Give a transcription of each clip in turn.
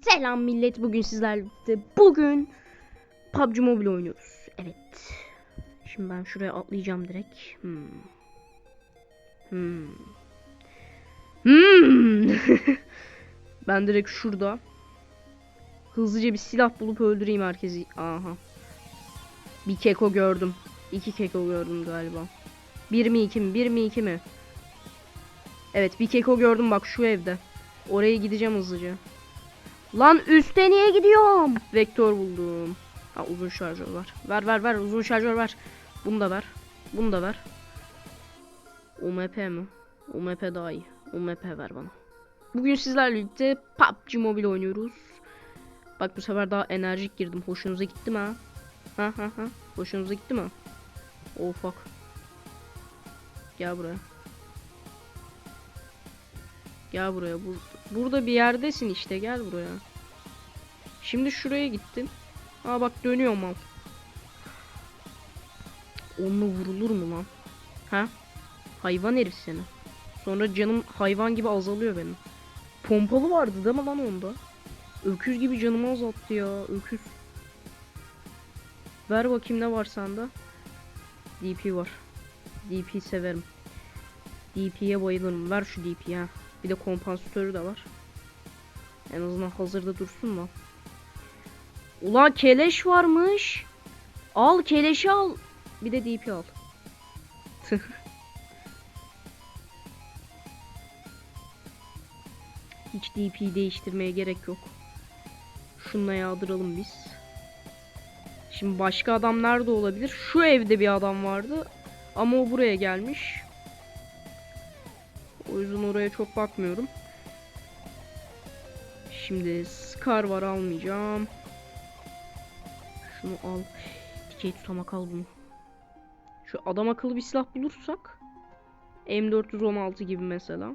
Selam millet bugün sizlerle bugün PUBG Mobile oynuyoruz. Evet. Şimdi ben şuraya atlayacağım direkt. Hmm. Hmm. Hmm. ben direkt şurada hızlıca bir silah bulup öldüreyim herkesi. Aha. Bir keko gördüm. İki keko gördüm galiba. Bir mi iki mi? Bir mi iki mi? Evet bir keko gördüm bak şu evde. Oraya gideceğim hızlıca. Lan üste niye gidiyorum? Vektör buldum. Ha uzun şarjör var. Ver ver ver uzun şarjör ver. Bunu da ver. Bunu da ver. UMP mi? UMP daha iyi. UMP ver bana. Bugün sizlerle birlikte PUBG Mobile oynuyoruz. Bak bu sefer daha enerjik girdim. Hoşunuza gitti mi ha? Ha ha ha. Hoşunuza gitti mi? Oh fuck. Gel buraya. Gel buraya. Bur burada bir yerdesin işte. Gel buraya. Şimdi şuraya gittin. Aa bak dönüyorum al. Onunla vurulur mu lan? Ha? Hayvan herif seni. Sonra canım hayvan gibi azalıyor benim. Pompalı vardı değil mi lan onda? Öküz gibi canımı azalttı ya. Öküz. Ver bakayım ne var sende. DP var. DP severim. DP'ye bayılırım. Ver şu DP'yi ha. Bir de kompansatörü de var. En azından hazırda dursun da. Ulan keleş varmış. Al keleşi al. Bir de DP al. Hiç DP değiştirmeye gerek yok. Şununla yağdıralım biz. Şimdi başka adam nerede olabilir? Şu evde bir adam vardı. Ama o buraya gelmiş. O yüzden oraya çok bakmıyorum. Şimdi Scar var almayacağım. Şunu al. Dikey tutamak al bunu. Şu adam akıllı bir silah bulursak. M416 gibi mesela.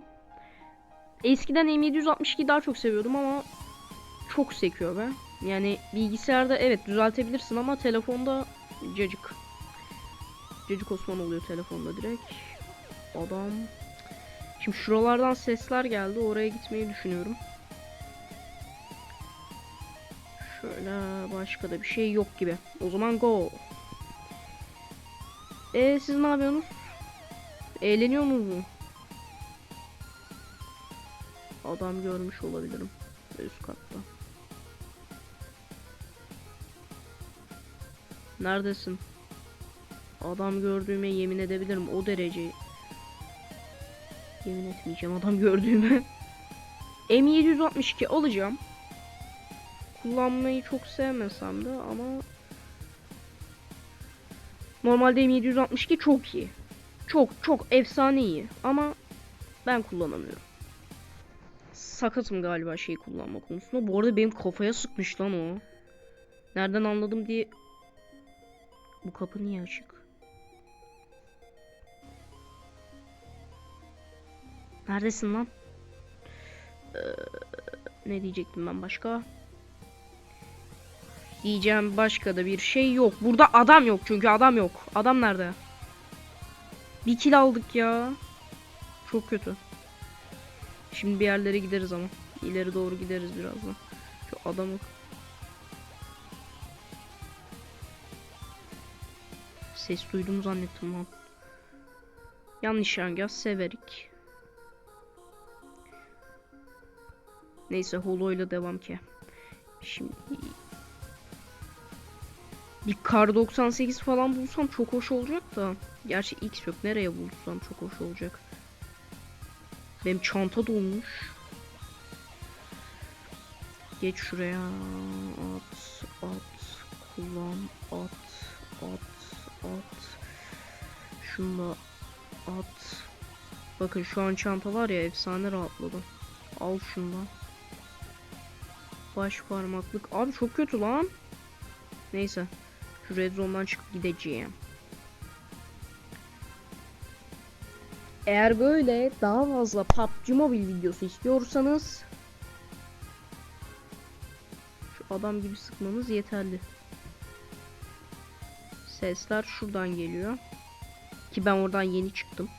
Eskiden M762 daha çok seviyordum ama çok sekiyor be. Yani bilgisayarda evet düzeltebilirsin ama telefonda cacık. Cacık Osman oluyor telefonda direkt. Adam Şimdi şuralardan sesler geldi. Oraya gitmeyi düşünüyorum. Şöyle başka da bir şey yok gibi. O zaman go. E siz ne yapıyorsunuz? Eğleniyor musunuz? Adam görmüş olabilirim. Üst katta. Neredesin? Adam gördüğüme yemin edebilirim o derece Yemin etmeyeceğim adam gördüğümü. M762 alacağım. Kullanmayı çok sevmesem de ama Normalde M762 çok iyi. Çok çok efsane iyi ama ben kullanamıyorum. Sakatım galiba şeyi kullanma konusunda. Bu arada benim kafaya sıkmış lan o. Nereden anladım diye Bu kapı niye açık? Neredesin lan? Ee, ne diyecektim ben başka? Diyeceğim başka da bir şey yok. Burada adam yok çünkü adam yok. Adam nerede? Bir kill aldık ya. Çok kötü. Şimdi bir yerlere gideriz ama. İleri doğru gideriz birazdan. Şu adamı Ses duydum zannettim lan. Yanlış yangaz severik. Neyse holoyla devam ki. Şimdi bir kar 98 falan bulsam çok hoş olacak da. Gerçi X yok. Nereye bulsam çok hoş olacak. Benim çanta dolmuş. Geç şuraya. At, at, kullan, at, at, at. Şunu da at. Bakın şu an çanta var ya efsane rahatladı. Al şundan. Baş parmaklık. Abi çok kötü lan. Neyse. Şu red çıkıp gideceğim. Eğer böyle daha fazla PUBG Mobile videosu istiyorsanız şu adam gibi sıkmanız yeterli. Sesler şuradan geliyor. Ki ben oradan yeni çıktım.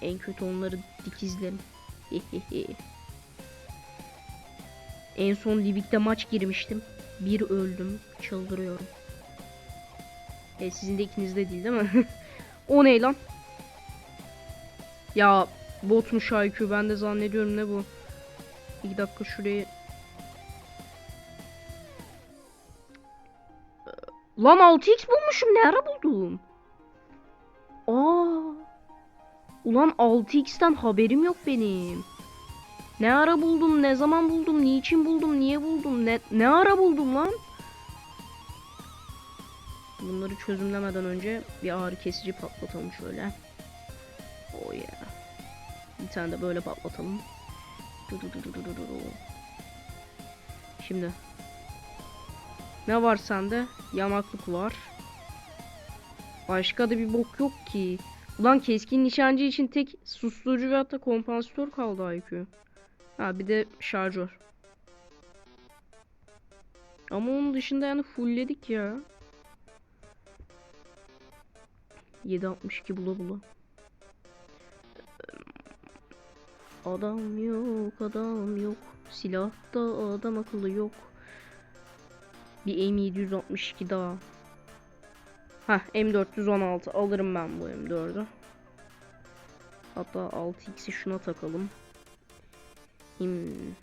En kötü onları dikizlerim. En son Livik'te maç girmiştim. Bir öldüm. Çıldırıyorum. E sizin de ikiniz de değil değil mi? o ne lan? Ya botmuş IQ ben de zannediyorum ne bu? Bir dakika şurayı Lan 6x bulmuşum ne ara buldum? Aa. Ulan 6x'ten haberim yok benim. Ne ara buldum, ne zaman buldum, niçin buldum, niye buldum, ne, ne ara buldum lan? Bunları çözümlemeden önce bir ağrı kesici patlatalım şöyle. Oh yeah. Bir tane de böyle patlatalım. Şimdi. Ne var sende? Yanaklık var. Başka da bir bok yok ki. Ulan keskin nişancı için tek susturucu ve hatta kompansatör kaldı IQ. Ha bir de şarjör. Ama onun dışında yani fullledik ya. 762 bula bula. Adam yok, adam yok. Silahta adam akıllı yok. Bir M762 daha. Hah M416 alırım ben bu M4'ü. Hatta 6x'i şuna takalım. Hmm.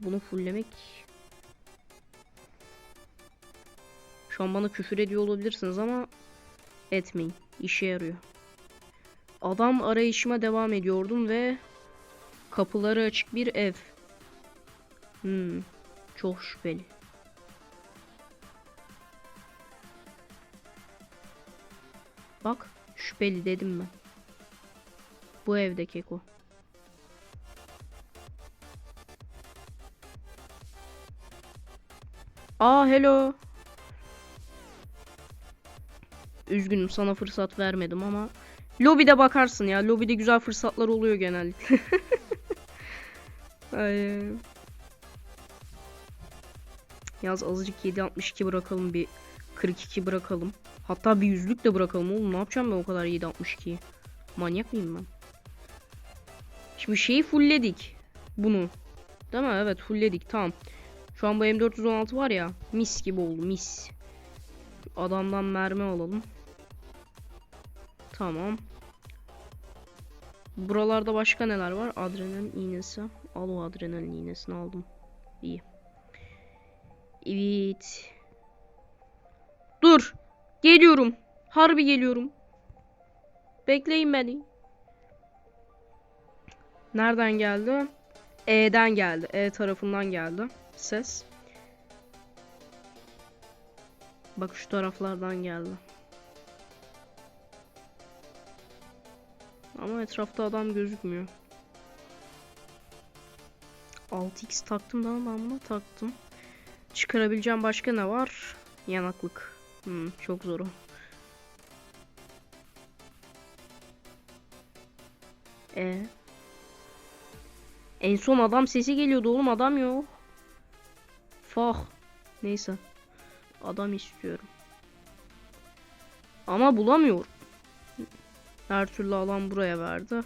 Bunu fulllemek Şu an bana küfür ediyor olabilirsiniz ama etmeyin. İşe yarıyor. Adam arayışıma devam ediyordum ve kapıları açık bir ev. Hmm. Çok şüpheli. Bak şüpheli dedim ben. Bu evde keko. Aa hello. Üzgünüm sana fırsat vermedim ama lobide bakarsın ya. Lobide güzel fırsatlar oluyor genellikle. Ay. Yaz azıcık 762 bırakalım bir 42 bırakalım. Hatta bir yüzlük de bırakalım oğlum. Ne yapacağım ben o kadar 762'yi? Manyak mıyım ben? Şimdi şeyi fullledik. Bunu. Değil mi? Evet fullledik. Tamam. Şu an bu M416 var ya. Mis gibi oldu. Mis. Adamdan mermi alalım. Tamam. Buralarda başka neler var? Adrenalin iğnesi. Al o adrenalin iğnesini aldım. İyi. Evet. Dur. Geliyorum. Harbi geliyorum. Bekleyin beni. Nereden geldi? E'den geldi. E tarafından geldi. Ses. Bak şu taraflardan geldi. Ama etrafta adam gözükmüyor. 6x taktım da ben bunu taktım. Çıkarabileceğim başka ne var? Yanaklık. Hmm, çok zor o. E. En son adam sesi geliyordu oğlum adam yok. Fah. Neyse. Adam istiyorum. Ama bulamıyorum. Her türlü alan buraya verdi.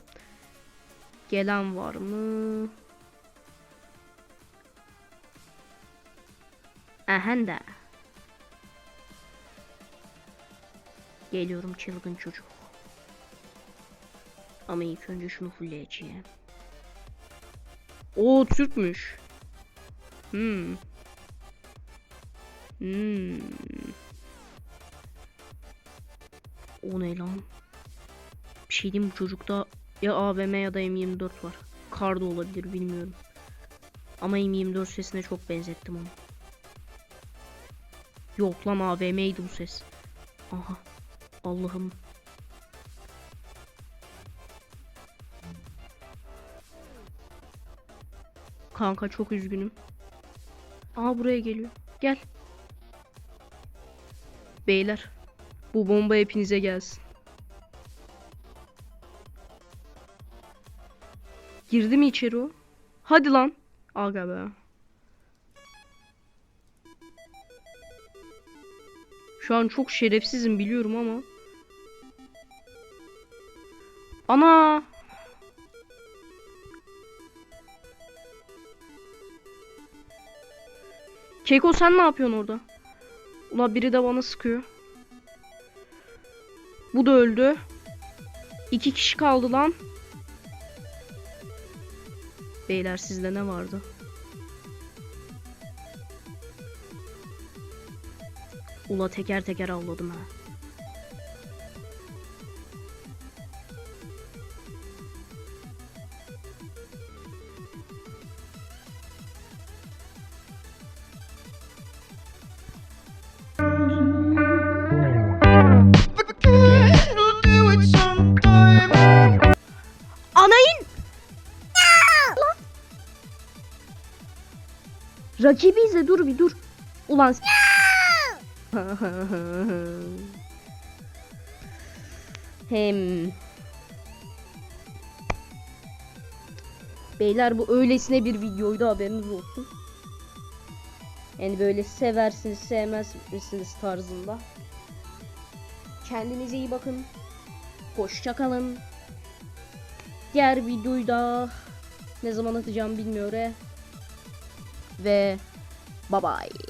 Gelen var mı? Ahanda. Geliyorum çılgın çocuk. Ama ilk önce şunu fullleyeceğim. O Türkmüş. Hmm. Hmm. O ne lan? Bir şey diyeyim bu çocukta ya AVM ya da M24 var. Kar da olabilir bilmiyorum. Ama M24 sesine çok benzettim onu. Yok lan AVM'ydi bu ses. Aha. Allah'ım. Kanka çok üzgünüm. Aa buraya geliyor. Gel. Beyler. Bu bomba hepinize gelsin. Girdi mi içeri o? Hadi lan. Aga be. Şu an çok şerefsizim biliyorum ama. Ana. Keko sen ne yapıyorsun orada? Ula biri de bana sıkıyor. Bu da öldü. İki kişi kaldı lan. Beyler sizde ne vardı? Ula teker teker avladım ha. Rakibi izle dur bir dur. Ulan Hem Beyler bu öylesine bir videoydu haberiniz olsun. Yani böyle seversiniz sevmez misiniz tarzında. Kendinize iyi bakın. Hoşça kalın. Diğer videoyu da ne zaman atacağım bilmiyorum. Ve bye bye.